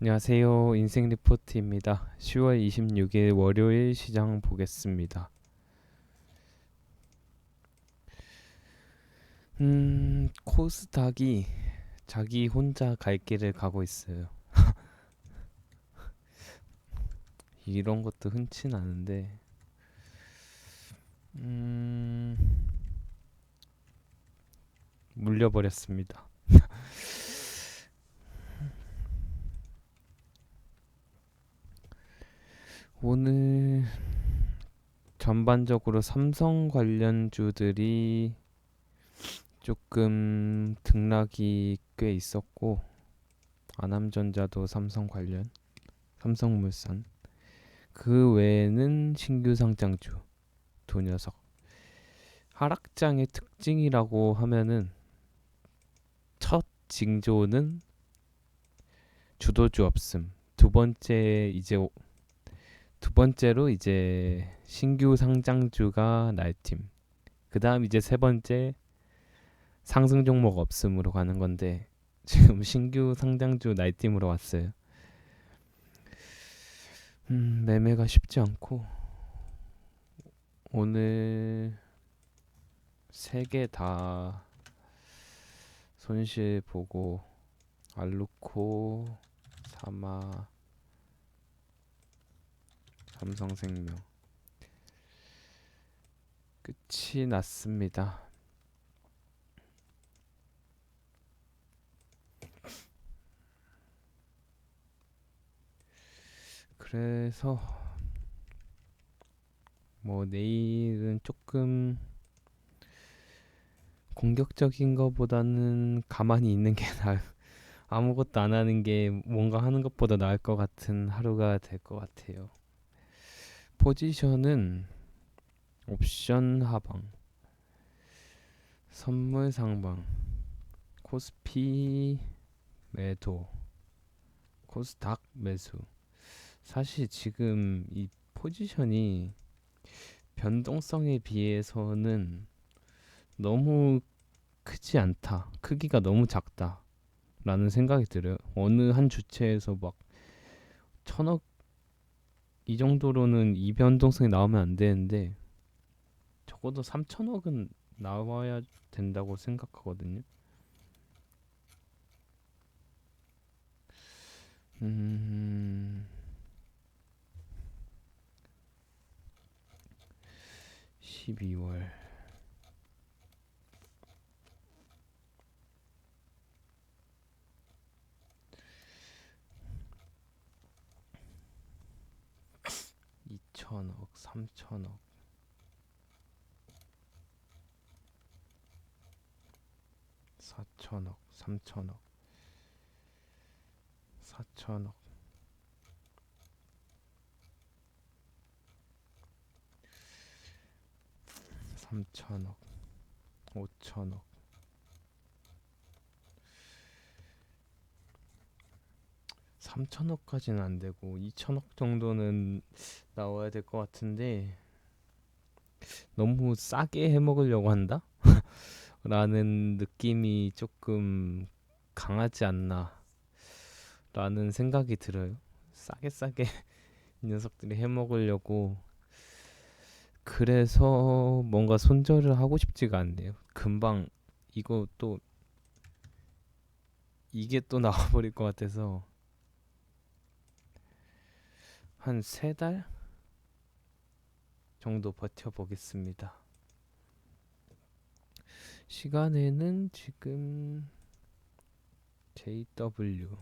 안녕하세요. 인생 리포트입니다. 10월 26일 월요일 시장 보겠습니다. 음, 코스닥이 자기 혼자 갈 길을 가고 있어요. 이런 것도 흔치 않은데, 음, 물려버렸습니다. 오늘 전반적으로 삼성 관련주들이 조금 등락이 꽤 있었고 아남전자도 삼성 관련, 삼성물산. 그 외에는 신규 상장주 두 녀석. 하락장의 특징이라고 하면은 첫 징조는 주도주 없음. 두 번째 이제 두 번째로 이제 신규 상장주가 날 팀. 그 다음 이제 세 번째 상승 종목 없음으로 가는 건데 지금 신규 상장주 날 팀으로 왔어요. 음, 매매가 쉽지 않고 오늘 세 개 다 손실 보고 알루코, 사마, 삼성생명 끝이 났습니다. 그래서 뭐 내일은 조금 공격적인 것보다는 가만히 있는 게 나을 아무것도 안 하는 게 뭔가 하는 것보다 나을 것 같은 하루가 될 것 같아요. 포지션은 옵션 하방, 선물 상방, 코스피 매도, 코스닥 매수. 사실 지금 이 포지션이 변동성에 비해서는 너무 크지 않다. 크기가 너무 작다. 라는 생각이 들어요. 어느 한 주체에서 막 천억 이 정도로는 이 변동성이 나오면 안 되는데 적어도 3천억은 나와야 된다고 생각하거든요. 음, 12월 2천억, 3천억. 사천억, 삼천억, 사천억, 삼천억, 오천억, 3천억까지는 안 되고 2천억 정도는 나와야 될 것 같은데 너무 싸게 해 먹으려고 한다? 라는 느낌이 조금 강하지 않나 라는 생각이 들어요. 싸게 싸게 이 녀석들이 해 먹으려고 그래서 뭔가 손절을 하고 싶지가 않네요. 금방 이거 또 이게 또 나와버릴 것 같아서 한 세 달 정도 버텨보겠습니다. 시간에는 지금 JW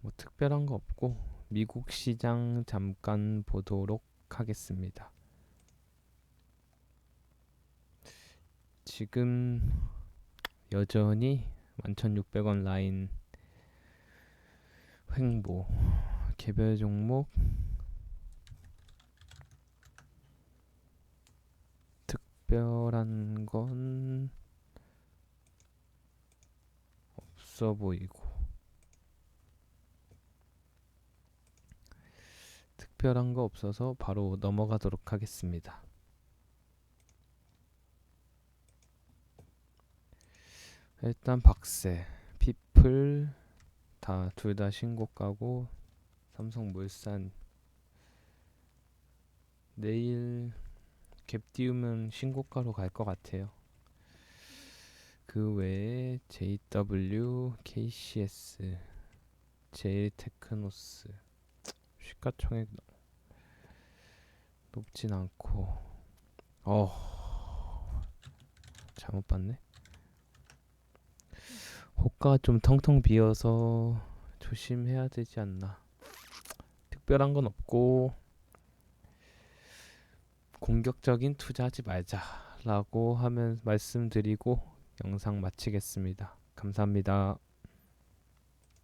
뭐 특별한 거 없고 미국 시장 잠깐 보도록 하겠습니다. 지금 여전히 11,600원 라인 횡보 개별 종목 특별한 건 없어 보이고 특별한 거 없어서 바로 넘어가도록 하겠습니다. 일단 박세, 피플 다 둘 다 신고가고 삼성물산 내일 갭 띄우면 신고가로 갈 것 같아요. 그 외에 JW, KCS, 제일테크노스 시가총액 높진 않고 어 잘못 봤네. 호가가 좀 텅텅 비어서 조심해야 되지 않나. 특별한 건 없고 공격적인 투자하지 말자라고 하면 말씀드리고 영상 마치겠습니다. 감사합니다.